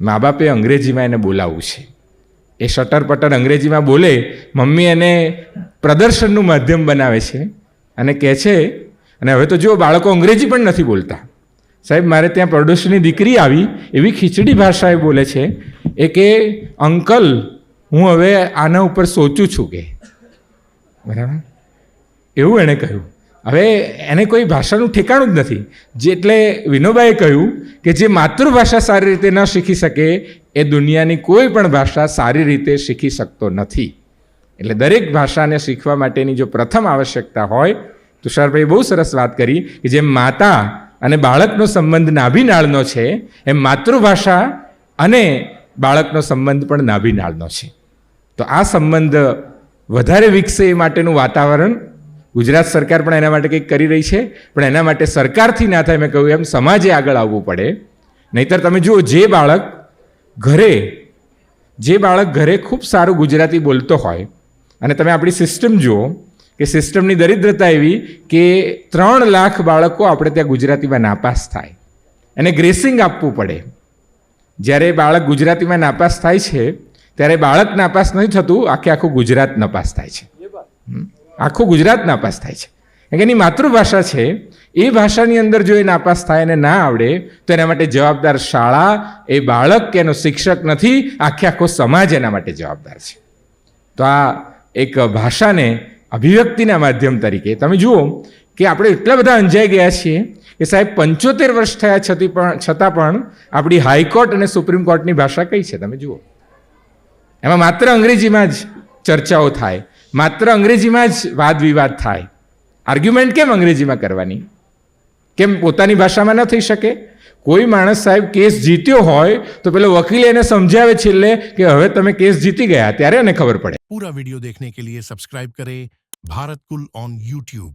મા બાપે અંગ્રેજીમાં એને બોલાવવું છે. એ શટર પટર અંગ્રેજીમાં બોલે, મમ્મી એને પ્રદર્શનનું માધ્યમ બનાવે છે અને કહે છે, અને હવે તો જુઓ, બાળકો અંગ્રેજી પણ નથી બોલતા. સાહેબ, મારે ત્યાં પડોશીની દીકરી આવી, એવી ખીચડી ભાષા એ બોલે છે એ કે, અંકલ, હું હવે આના ઉપર સોચું છું કે. બરાબર? એવું એણે કહ્યું. હવે એને કોઈ ભાષાનું ઠેકાણું જ નથી. જે એટલે વિનોબાએ કહ્યું કે જે માતૃભાષા સારી રીતે ન શીખી શકે, એ દુનિયાની કોઈ પણ ભાષા સારી રીતે શીખી શકતો નથી. એટલે દરેક ભાષાને શીખવા માટેની જો પ્રથમ આવશ્યકતા હોય તુષારભાઈ બહુ સરસ વાત કરી કે જેમ માતા અને બાળકનો સંબંધ નાભીનાળનો છે, એમ માતૃભાષા અને બાળકનો સંબંધ પણ નાભીનાળનો છે. તો આ સંબંધ વધારે વિકસે એ માટેનું વાતાવરણ ગુજરાત સરકાર પણ એના માટે કંઈક કરી રહી છે, પણ એના માટે સરકારથી ના થાય, મેં કહ્યું એમ સમાજે આગળ આવવું પડે. નહીતર તમે જુઓ, જે બાળક ઘરે, જે બાળક ઘરે ખૂબ સારું ગુજરાતી બોલતો હોય, અને તમે આપણી સિસ્ટમ જુઓ કે સિસ્ટમની દરિદ્રતા એવી કે ત્રણ લાખ બાળકો આપણે ત્યાં ગુજરાતીમાં નાપાસ થાય. એને ગ્રેસિંગ આપવું પડે. જ્યારે બાળક ગુજરાતીમાં નાપાસ થાય છે, ત્યારે બાળક નાપાસ નથી થતું, આખે આખું ગુજરાત નાપાસ થાય છે. આખું ગુજરાત નાપાસ થાય છે. કારણ કે એની માતૃભાષા છે, એ ભાષાની અંદર જો એ નાપાસ થાય અને ના આવડે, તો એના માટે જવાબદાર શાળા, એ બાળક, કે એનો શિક્ષક નથી, આખે આખો સમાજ એના માટે જવાબદાર છે. તો આ એક ભાષાને અભિવ્યક્તિના માધ્યમ તરીકે, તમે જુઓ કે આપણે એટલા બધા અંજાઈ ગયા છીએ કે સાહેબ પંચોતેર વર્ષ થયા છતી પણ, છતાં પણ આપણી હાઈકોર્ટ અને સુપ્રીમ કોર્ટની ભાષા કઈ છે? તમે જુઓ. એમાં માત્ર અંગ્રેજીમાં જ ચર્ચાઓ થાય. માત્ર અંગ્રેજીમાં જ વાદવિવાદ થાય. આર્ગ્યુમેન્ટ કેમ અંગ્રેજીમાં કરવાની? કેમ પોતાની ભાષામાં ન થઈ શકે? કોઈ માણસ સાહેબ કેસ જીત્યો હોય, તો પેલો વકીલ એને સમજાવે છેલ્લે કે હવે તમે કેસ જીતી ગયા, ત્યારે એને ખબર પડે. પૂરા વિડિયો દેખને કે લીએ સબસ્ક્રાઇબ કરે ભારત કુલ ઓન યુટ્યુબ.